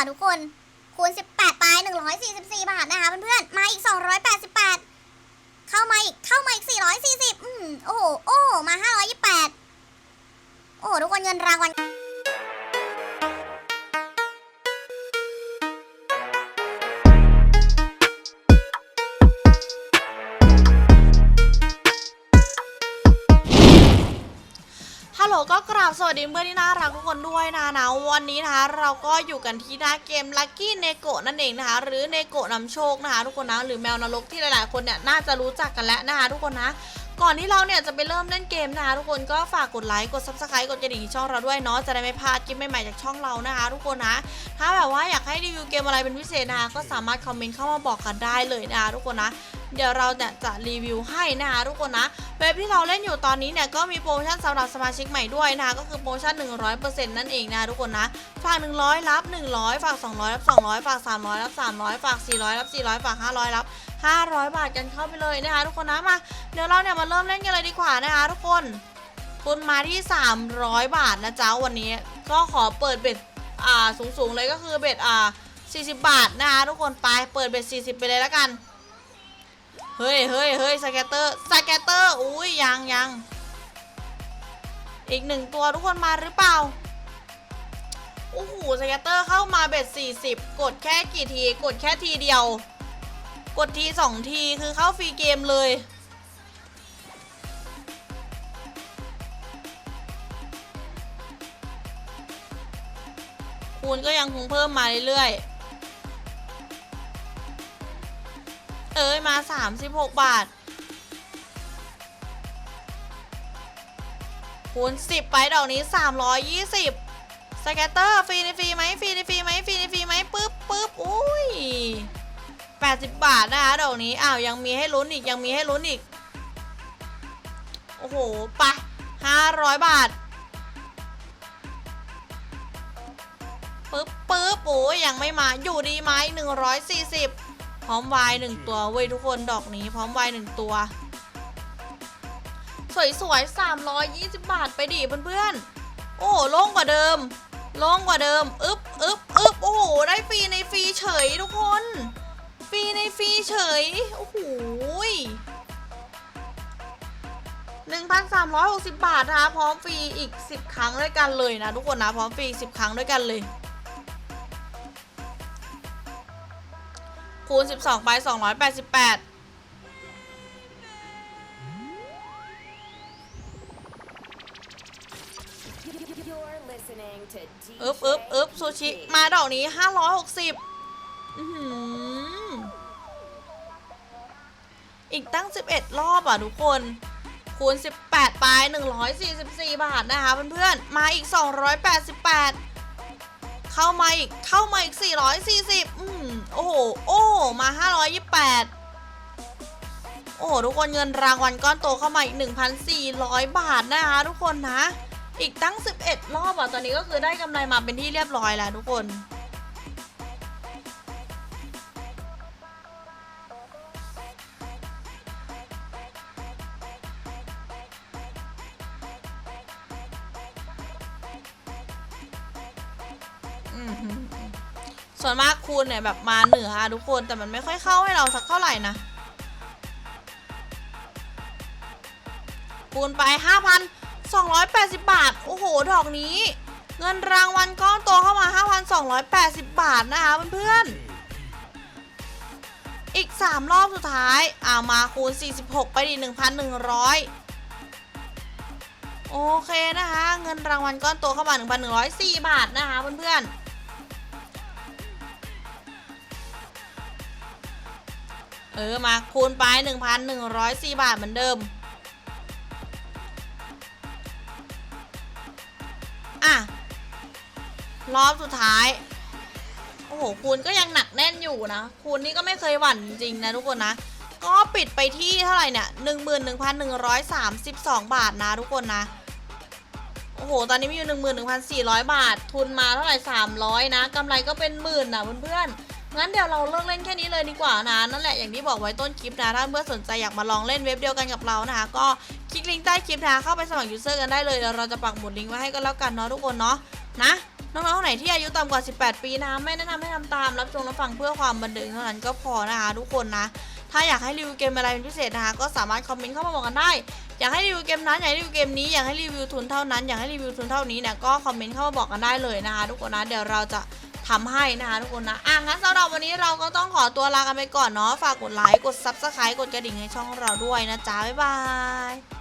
อะทุกคน คูณ 18 ไป 144 บาทนะคะเพื่อนๆ มาอีก 288 เข้ามาอีก เข้ามาอีก 440 อืม โอ้โห โอ้ มา 528 โอ้ ทุกคนเงินรางวัล ฮัลโหลก็กราบสวัสดีเพื่อนที่น่ารักทุกคนด้วยนะนะวันนี้นะคะเราก็อยู่กันที่หน้าเกม Lucky n e g o นั่นเองนะคะหรือ n e g o นำโชคนะคะทุกคนนะหรือแมวนรกที่หลายๆ คนเนี่ยน่าจะรู้จักกันแล้วนะคะทุกคนนะก่อนที่เราเนี่ยจะไปเริ่มเล่นเกมนะคะทุกคนก็ฝากกดไลค์กด subscribe กดกระดิ่งช่องเราด้วยเนาะจะได้ไม่พลาดคลิปใหม่ๆจากช่องเรานะคะ ทุกคนนะถ้าแบบว่าอยากให้รีวิวเกมอะไรเป็นพิเศษนะคะก็สามารถคอมเมนต์เข้ามาบอกกันได้เลยนะคะทุกคนนะ เดี๋ยวเราเนี่ยจะรีวิวให้นะคะทุกคนนะ เว็บที่เราเล่นอยู่ตอนนี้เนี่ยก็มีโปรโมชั่นสำหรับสมาชิกใหม่ด้วยนะคะก็คือโปรโมชั่น 100%นั่นเองนะทุกคนนะฝาก 100 รับ 100 ฝาก 200 รับ 200 ฝาก 300 รับ 300 ฝาก 400 รับ 400 ฝาก 500 รับ 500 บาทกันเข้าไปเลยนะคะทุกคนนะมาเดี๋ยวเราเนี่ยมาเริ่มเล่นกันเลยดีกว่านะคะทุกคนทุนมาที่ 300 บาทนะจ๊ะวันนี้ ก็ขอเปิดเบ็ดอ่าสูงๆเลยก็คือเบ็ดอ่า40 บาทนะคะทุกคนไปเปิดเบ็ด40 ไปเลยแล้วกัน เฮ้ยเฮ้ยเฮ้ยสแกตเตอร์สแกตเตอร์อุ้ยยังยังอีกหนึ่งตัวทุกคนมาหรือเปล่าโอ้โหสแกตเตอร์เข้ามาเบ็ด40 กดแค่กี่ที กดแค่ทีเดียว กดทีสองทีคือเข้าฟรีเกมเลย คูณก็ยังคงเพิ่มมาเรื่อยๆ เอ้ยมา 36 บาท คูณ 10 ไปดอกนี้ 320 สแกตเตอร์ฟรีในฟรีไหมฟรีในฟรีไหมฟรีในฟรีไหมปึ๊บปึ๊บอุ้ย 80 บาทนะคะดอกนี้อ้าวยังมีให้ลุ้นอีกยังมีให้ลุ้นอีก โอ้โหไป500 บาทปึ๊บปึ๊บโอ้ยยังไม่มาอยู่ดีไหม140 ร้อมวายหนึ่งตัวเว้ยทุกคนดอกนี้พร้อมวายหนึ่งตัว สวยๆ320บาทไปดิเพื่อนๆ โอ้โล่งกว่าเดิมโล่งกว่าเดิมอึ๊บอึ๊บอึ๊บโอ้โหได้ฟรีในฟรีเฉยทุกคนฟรีในฟรีเฉยโอ้โห1,360 บาทนะคะพร้อมฟรีอีก 10 ครั้งด้วยกันเลยนะทุกคนนะพร้อมฟรีอีก10 ครั้งด้วยกันเลย คูณ 12 ไป 288อึ๊บอึ๊บอึ๊บซูชิ มาดอกนี้ 560อื้อหืออีกตั้ง 11 รอบอะทุกคน คูณ 18 ไป 144 บาทนะคะเพื่อนๆ มาอีก 288 เข้ามาอีก เข้ามาอีก 440 อืมโอ้โห โอ้ มา 528 โอ้โหทุกคนเงินรางวัลก้อนโตเข้ามาอีก 1,400 บาทนะคะทุกคนนะ อีกตั้ง 11 รอบอะ ตอนนี้ก็คือได้กำไรมาเป็นที่เรียบร้อยแล้วทุกคน ส่วนมากคูณเนี่ยแบบมาเหนืออะทุกคนแต่มันไม่ค่อยเข้าให้เราสักเท่าไหร่นะคูณไป 5,280 บาท โอ้โห ดอกนี้ เงินรางวัลก้อนโตเข้ามา 5,280 บาทนะคะเพื่อนๆ อีก 3 รอบสุดท้าย อ่ามาคูณ 46 ไปดิ 1,100 โอเคนะคะ เงินรางวัลก้อนโตเข้ามา 1,104 บาทนะคะเพื่อนๆ เออมาคูณไป 1,104 บาทเหมือนเดิม อะ รอบสุดท้าย โอ้โห คูณก็ยังหนักแน่นอยู่นะ คูณนี่ก็ไม่เคยหวั่นจริงนะทุกคนนะ ก็ปิดไปที่เท่าไหร่เนี่ย 11,132 บาทนะทุกคนนะโอ้โห ตอนนี้มีอยู่ 11,400 บาท ทุนมาเท่าไหร่ 300 นะ กำไรก็เป็นหมื่นนะเพื่อนๆ งั้นเดี๋ยวเราเลิกเล่นแค่นี้เลยดีกว่านะ นั่นแหละอย่างที่บอกไว้ต้นคลิปนะถ้าเพื่อนสนใจอยากมาลองเล่นเว็บเดียวกันกับเรานะคะ ก็คลิกลิงก์ใต้คลิปนะเข้าไปสมัครยูเซอร์กันได้เลยเดี๋ยวเราจะปักหมุดลิงก์ไว้ให้กันแล้วกันเนาะทุกคนเนาะนะน้องๆคนไหนที่อายุต่ำกว่า 18 ปีนะไม่แนะนำให้ทำตามรับชมรับฟังเพื่อความบันเทิงเท่านั้นก็พอนะคะทุกคนนะ ถ้าอยากให้รีวิวเกมอะไรเป็นพิเศษนะคะก็สามารถคอมเมนต์เข้ามาบอกกันได้ อยากให้รีวิวเกมนั้นอยากให้รีวิวเกมนี้อยากให้รีวิวทุนเท่านั้นอยากให้รีวิวทุนเท่านี้เนี่ยก็คอมเมนต์เข้ามาบอกกันได้เลยนะคะทุกคนนะเดี๋ยวเราจะ ทำให้นะคะทุกคนนะอะงั้นสำหรับวันนี้เราก็ต้องขอตัวลากันไปก่อนเนาะฝากกดไลค์กดซับสไครต์กดกระดิ่งให้ช่องเราด้วยนะจ๊ะบ๊ายบาย